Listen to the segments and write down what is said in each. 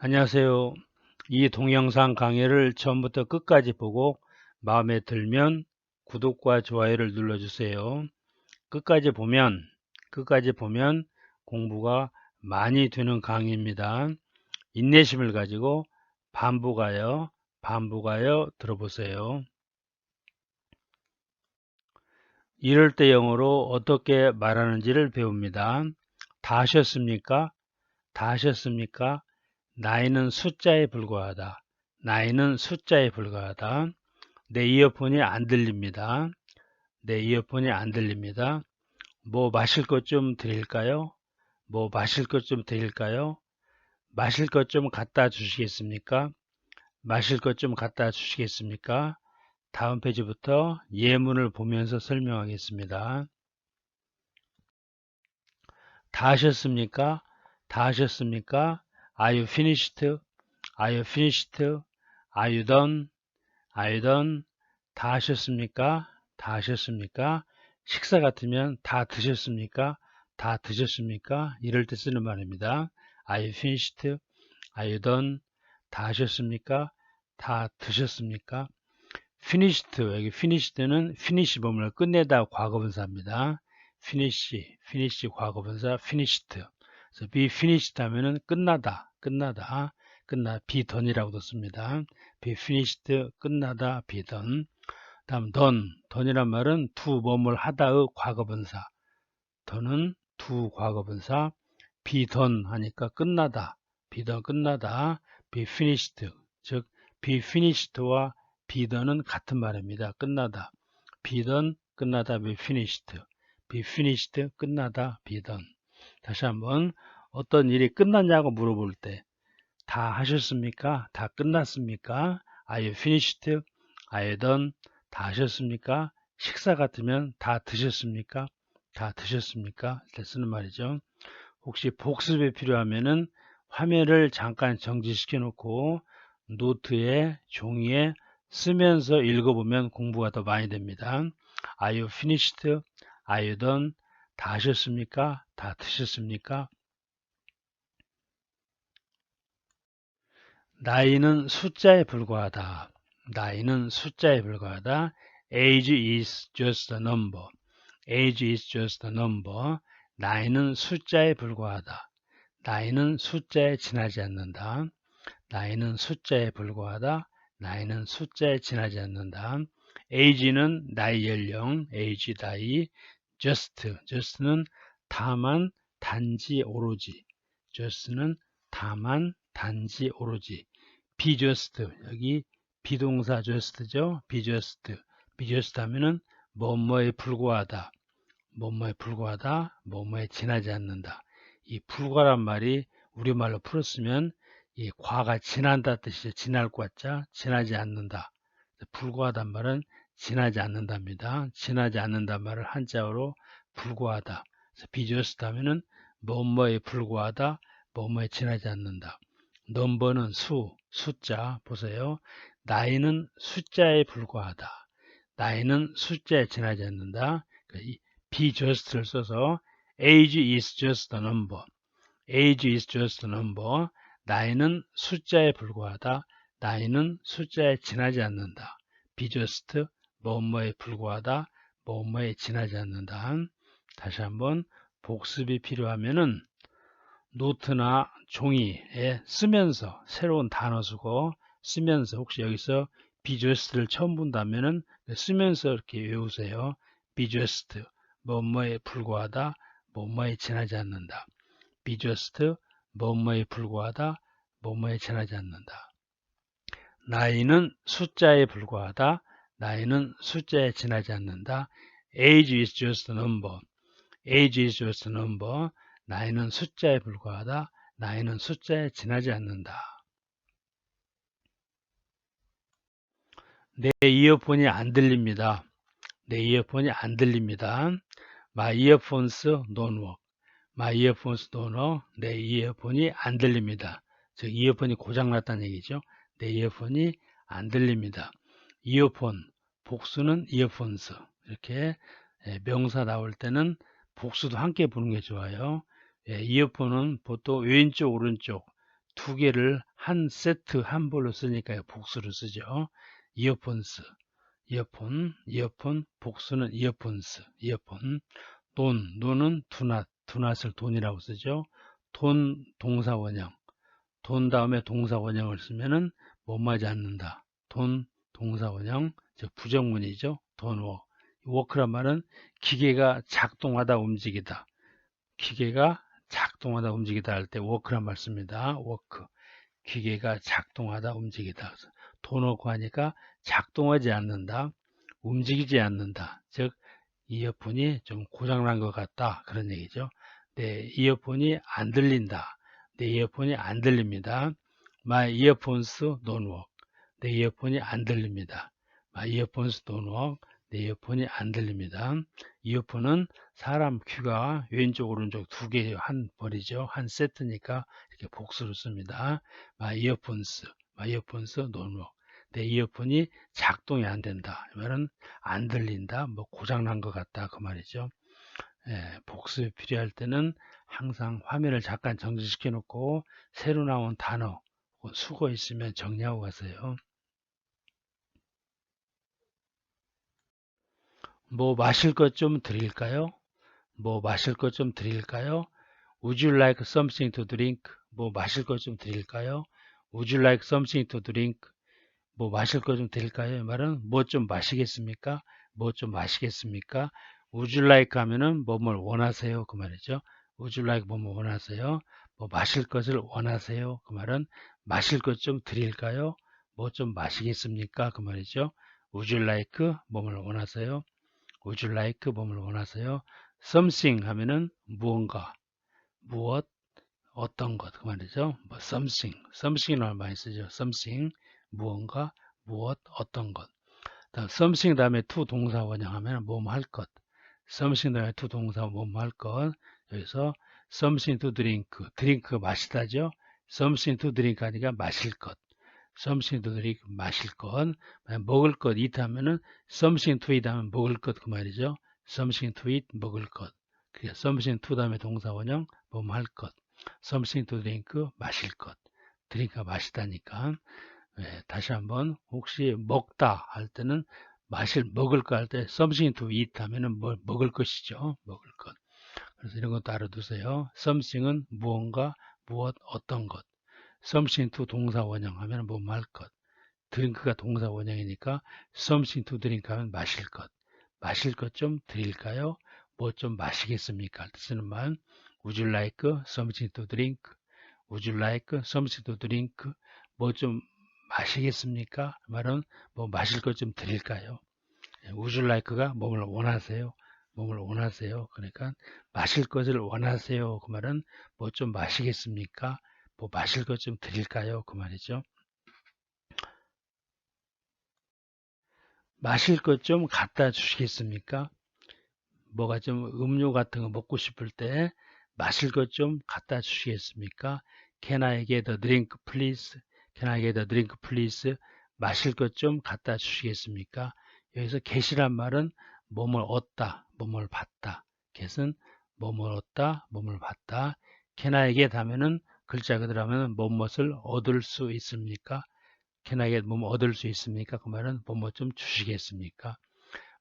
안녕하세요. 이 동영상 강의를 처음부터 끝까지 보고 마음에 들면 구독과 좋아요를 눌러주세요. 끝까지 보면 끝까지 보면 공부가 많이 되는 강의입니다. 인내심을 가지고 반복하여 반복하여 들어보세요. 이럴 때 영어로 어떻게 말하는지를 배웁니다. 다 하셨습니까? 다 하셨습니까? 나이는 숫자에 불과하다. 나이는 숫자에 불과하다. 내 이어폰이 안 들립니다. 내 이어폰이 안 들립니다. 뭐 마실 것 좀 드릴까요? 뭐 마실 것 좀 드릴까요? 마실 것 좀 갖다 주시겠습니까? 마실 것 좀 갖다 주시겠습니까? 다음 페이지부터 예문을 보면서 설명하겠습니다. 다 하셨습니까? 다 하셨습니까? Are you finished? Are you finished? Are you done? Are you done? 다 하셨습니까? 다 하셨습니까? 식사 같으면 다 드셨습니까? 다 드셨습니까? 이럴 때 쓰는 말입니다. Are you finished? Are you done? 다 하셨습니까? 다 드셨습니까? finished, 여기 finished는 finish 범을 끝내다 과거분사입니다. finish, finish 과거분사 finished. 그래서 be finished 하면은 끝나다. 끝나다, 끝나, be done이라고도 씁니다. be finished, 끝나다, be done. 다음 done, done이란 말은 to 뭐뭘 하다의 과거분사. done은 to 과거분사. be done 하니까 끝나다, be done 끝나다, be finished, 즉 be finished와 be done은 같은 말입니다. 끝나다. be done, 끝나다, be finished. be finished, 끝나다, be done. 다시 한번 어떤 일이 끝났냐고 물어볼 때 다 하셨습니까? 다 끝났습니까? Are you finished? Are you done? 다 하셨습니까? 식사 같으면 다 드셨습니까? 다 드셨습니까? 이렇게 쓰는 말이죠. 혹시 복습이 필요하면은 화면을 잠깐 정지시켜 놓고 노트에 종이에 쓰면서 읽어보면 공부가 더 많이 됩니다. Are you finished? Are you done? 다 하셨습니까? 다 드셨습니까? 나이는 숫자에 불과하다. 나이는 숫자에 불과하다. Age is just a number. Age is just a number. 나이는 숫자에 불과하다. 나이는 숫자에 지나지 않는다. 나이는 숫자에 불과하다. 나이는 숫자에 지나지 않는다. age는 나이 연령, age 나이, just, just는 다만, 단지, 오로지. just는 다만, 단지, 오로지. just 여기 비동사 just be just 하면은 뭐뭐에 불과하다. 뭐뭐에 불과하다. 뭐뭐에 지나지 않는다. 이 불과란 말이 우리말로 풀었으면 이 과가 지난다 뜻이죠. 지날 과자 지나지 않는다. 불과하단 말은 지나지 않는답니다. 지나지 않는단 말을 한자어로 불과하다. 비저스트 하면은 뭐뭐에 불과하다. 뭐뭐에 지나지 않는다. 넘버는 수, 숫자 보세요. 나이는 숫자에 불과하다. 나이는 숫자에 지나지 않는다. be just를 써서 age is just a number. age is just a number. 나이는 숫자에 불과하다. 나이는 숫자에 지나지 않는다. be just 뭐뭐에 불과하다. 뭐뭐에 지나지 않는다. 다시 한번 복습이 필요하면은 노트나 종이에 쓰면서 새로운 단어 쓰고 쓰면서 혹시 여기서 비저스트를 처음 본다면은 쓰면서 이렇게 외우세요. 비저스트 뭐뭐에 불과하다 뭐뭐에 지나지 않는다. 비저스트 뭐뭐에 불과하다 뭐뭐에 지나지 않는다. 나이는 숫자에 불과하다. 나이는 숫자에 지나지 않는다. Age is just a number. Age is just a number. 나이는 숫자에 불과하다. 나이는 숫자에 지나지 않는다. 내 이어폰이 안 들립니다. 내 이어폰이 안 들립니다. My earphones don't work. My earphones don't work. 내 이어폰이 안 들립니다. 즉 이어폰이 고장났다는 얘기죠. 내 이어폰이 안 들립니다. 이어폰, 복수는 이어폰스. 이렇게 예, 명사 나올 때는 복수도 함께 보는 게 좋아요. 예, 이어폰은 보통 왼쪽 오른쪽 두 개를 한 세트 한 볼로 쓰니까 복수를 쓰죠. 이어폰스, 이어폰, 이어폰, 복수는 이어폰스, 이어폰. 돈, 돈은 두낫, 두낫을 돈이라고 쓰죠. 돈 동사 원형. 돈 다음에 동사 원형을 쓰면은 뭐맞지 않는다. 돈 동사 원형, 즉 부정문이죠. 돈 워. 워크란 말은 기계가 작동하다 움직이다. 기계가 작동하다 움직이다 할 때 워크란 말 씁니다. 워크. 기계가 작동하다 움직이다. 돈 워크 하니까 작동하지 않는다. 움직이지 않는다. 즉 이어폰이 좀 고장난 것 같다. 그런 얘기죠. 내 이어폰이 안 들린다. 내 이어폰이 안 들립니다. My earphones don't work. 내 이어폰이 안 들립니다. My earphones don't work. 내 이어폰이 안 들립니다. 이어폰은 사람 귀가 왼쪽 오른쪽 두 개 한 벌이죠. 한 세트니까 이렇게 복수를 씁니다. My earphones, my earphones. 내 이어폰이 작동이 안 된다. 이 말은 안 들린다. 뭐 고장 난 것 같다. 그 말이죠. 예, 복습이 필요할 때는 항상 화면을 잠깐 정지시켜 놓고 새로 나온 단어, 수거 있으면 정리하고 가세요. 뭐 마실 것 좀 드릴까요? 뭐 마실 것 좀 드릴까요? Would you like something to drink? 뭐 마실 것 좀 드릴까요? Would you like something to drink? 뭐 마실 것 좀 드릴까요? 이 말은 뭐 좀 마시겠습니까? 뭐 좀 마시겠습니까? Would you like 하면은 뭐뭘 원하세요? 그 말이죠. Would you like 뭐뭐 원하세요? 뭐 마실 것을 원하세요? 그 말은 마실 것 좀 드릴까요? 뭐 좀 마시겠습니까? 그 말이죠. Would you like 뭐뭘 원하세요? Would you like 뭐뭘 원하세요? Something 하면은 무언가, 무엇, 어떤 것 그 말이죠. 뭐 something, something을 많이 쓰죠. something 무언가, 무엇, 어떤 것. 다음 something 다음에 to 동사 원형하면 뭐뭐 할 것. something 다음에 to 동사 뭐뭐 할 것. 여기서 something to drink, drink 마시다죠. something to drink 하니까 마실 것. To drink 마실 것. 먹을 것 eat 하면은 something to eat 하면 먹을 것 그 말이죠. eat 먹을 것. 그게 to 다음에 동사 원형 뭐뭐 할 것. to drink 마실 것. 드링크가 마시다니까. 네, 다시 한번 혹시 먹다 할 때는 마실 먹을 거 할 때 something to eat 하면은 뭐 먹을 것이죠. 먹을 것. 그래서 이런 것도 알아두세요. something은 무언가, 무엇, 어떤 것. Something to 동사 원형 하면 뭐뭐 할 것. 드링크가 동사 원형이니까 something to drink 하면 마실 것. 마실 것 좀 드릴까요? 뭐 좀 마시겠습니까? 쓰는 말. Would you like something to drink? Would you like something to drink? 뭐 좀 마시겠습니까? 말은 뭐 마실 것 좀 드릴까요? 우줄라이크가 몸을 원하세요. 몸을 원하세요. 그러니까 마실 것을 원하세요. 그 말은 뭐 좀 마시겠습니까? 뭐 마실 것 좀 드릴까요? 그 말이죠. 마실 것 좀 갖다 주시겠습니까? 뭐가 좀 음료 같은 거 먹고 싶을 때 마실 것 좀 갖다 주시겠습니까? Can I get a drink please? Can I get a drink please? 마실 것 좀 갖다 주시겠습니까? 여기서 get이란 말은 몸을 얻다, 몸을 받다. get은 몸을 얻다, 몸을 받다. Can I get 하면은 글자 그대로 하면 뭐뭇을 얻을 수 있습니까? Can I 뭐 얻을 수 있습니까? 그 말은 뭐뭐 좀 주시겠습니까?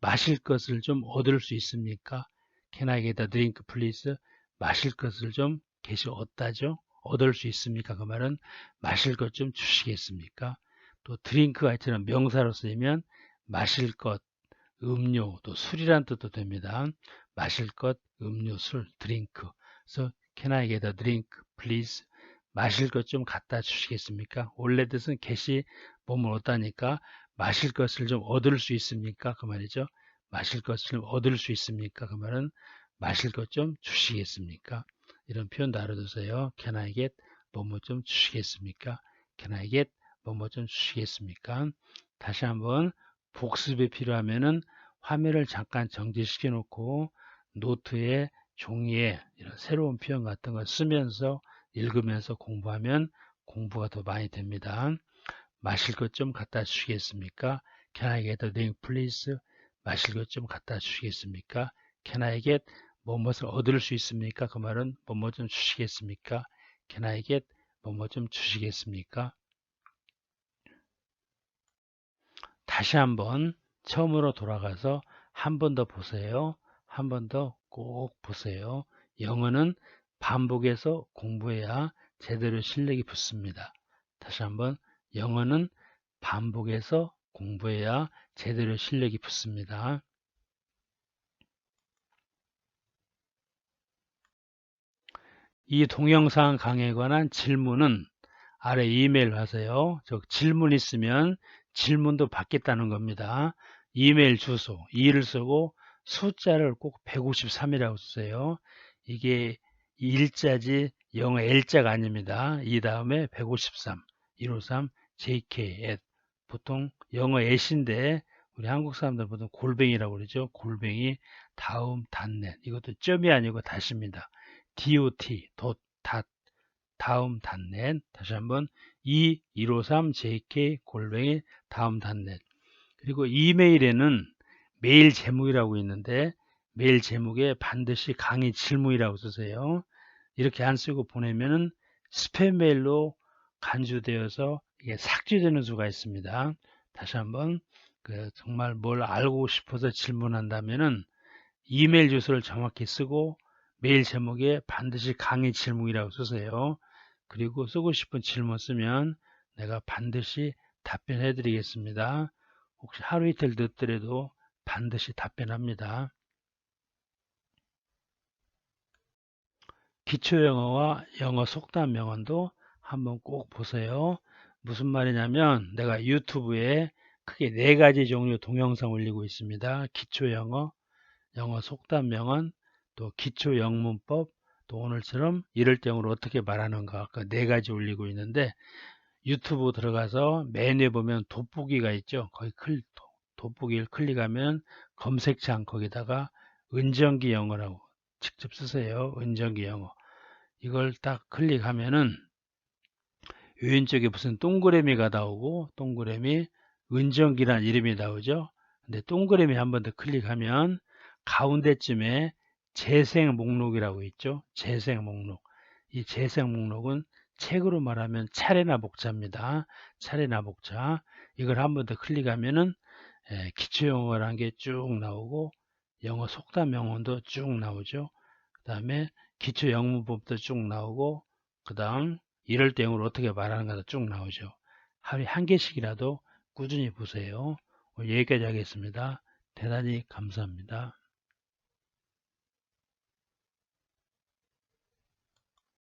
마실 것을 좀 얻을 수 있습니까? Can I get a drink? 마실 것을 좀 get이 얻다죠. 얻을 수 있습니까? 그 말은 마실 것 좀 주시겠습니까? 또 드링크가 있처럼 명사로 쓰이면 마실 것, 음료, 또 술이란 뜻도 됩니다. 마실 것, 음료, 술, 드링크. 그래서 can I get a drink? 마실 것 좀 갖다 주시겠습니까? 원래 뜻은 get이 몸을 얻다니까 마실 것을 좀 얻을 수 있습니까? 그 말이죠. 마실 것을 좀 얻을 수 있습니까? 그 말은 마실 것 좀 주시겠습니까? 이런 표현도 알아두세요. Can I get 뭐뭐 좀 주시겠습니까? Can I get 뭐뭐 좀 주시겠습니까? 다시 한번 복습이 필요하면은 화면을 잠깐 정지시켜 놓고 노트에 종이에 이런 새로운 표현 같은 걸 쓰면서 읽으면서 공부하면 공부가 더 많이 됩니다. 마실 것 좀 갖다 주시겠습니까? Can I get a drink please? 마실 것 좀 갖다 주시겠습니까? Can I get 뭐뭇을 얻을 수 있습니까? 그 말은 뭐뭐 좀 주시겠습니까? Can I get 뭐뭐 좀 주시겠습니까? 다시 한번 처음으로 돌아가서 한 번 더 보세요. 한 번 더 꼭 보세요. 영어는 반복해서 공부해야 제대로 실력이 붙습니다. 다시 한번 영어는 반복해서 공부해야 제대로 실력이 붙습니다. 이 동영상 강의에 관한 질문은 아래 이메일 하세요. 저 질문 있으면 질문도 받겠다는 겁니다. 이메일 주소 2를 쓰고 숫자를 꼭 153이라고 쓰세요. 이게 일자지 영어 L자가 아닙니다. 이 다음에 153, 153, JK, at. 보통 영어 at인데 우리 한국 사람들 보통 골뱅이라고 그러죠. 골뱅이 다음 닷넷 이것도 점이 아니고 다시입니다. dot, 덧, 닷, 다음 닷넷 다시 한번 2, 153, jk 골뱅이 다음 닷넷 그리고 이메일에는 메일 제목이라고 있는데 메일 제목에 반드시 강의 질문이라고 쓰세요. 이렇게 안 쓰고 보내면은 스팸 메일로 간주되어서 이게 삭제되는 수가 있습니다. 다시 한번 그 정말 뭘 알고 싶어서 질문한다면은 이메일 주소를 정확히 쓰고 메일 제목에 반드시 강의 질문이라고 쓰세요. 그리고 쓰고 싶은 질문 쓰면 내가 반드시 답변해 드리겠습니다. 혹시 하루 이틀 늦더라도 반드시 답변합니다. 기초영어와 영어 속담 명언도 한번 꼭 보세요. 무슨 말이냐면 내가 유튜브에 크게 네 가지 종류 동영상 올리고 있습니다. 기초영어, 영어 속담 명언, 또 기초 영문법, 또 오늘처럼 이럴 경우로 어떻게 말하는가 그네 가지 올리고 있는데 유튜브 들어가서 메뉴에 보면 돋보기가 있죠. 거기 클, 돋보기를 클릭하면 검색창 거기다가 은정기 영어라고 직접 쓰세요. 은정기 영어. 이걸 딱 클릭하면은 왼쪽에 무슨 동그라미가 나오고 동그라미 은정기란 이름이 나오죠. 근데 동그라미 한 번 더 클릭하면 가운데쯤에 재생 목록이라고 있죠. 재생 목록. 이 재생 목록은 책으로 말하면 차례나 복자입니다. 차례나 복자. 이걸 한 번 더 클릭하면은 예, 기초 영어라는 게 쭉 나오고 영어 속담 명언도 쭉 나오죠. 그 다음에 기초 영문법도 쭉 나오고 그 다음 이럴 때 영어로 어떻게 말하는가도 쭉 나오죠. 하루에 한 개씩이라도 꾸준히 보세요. 여기까지 하겠습니다. 대단히 감사합니다.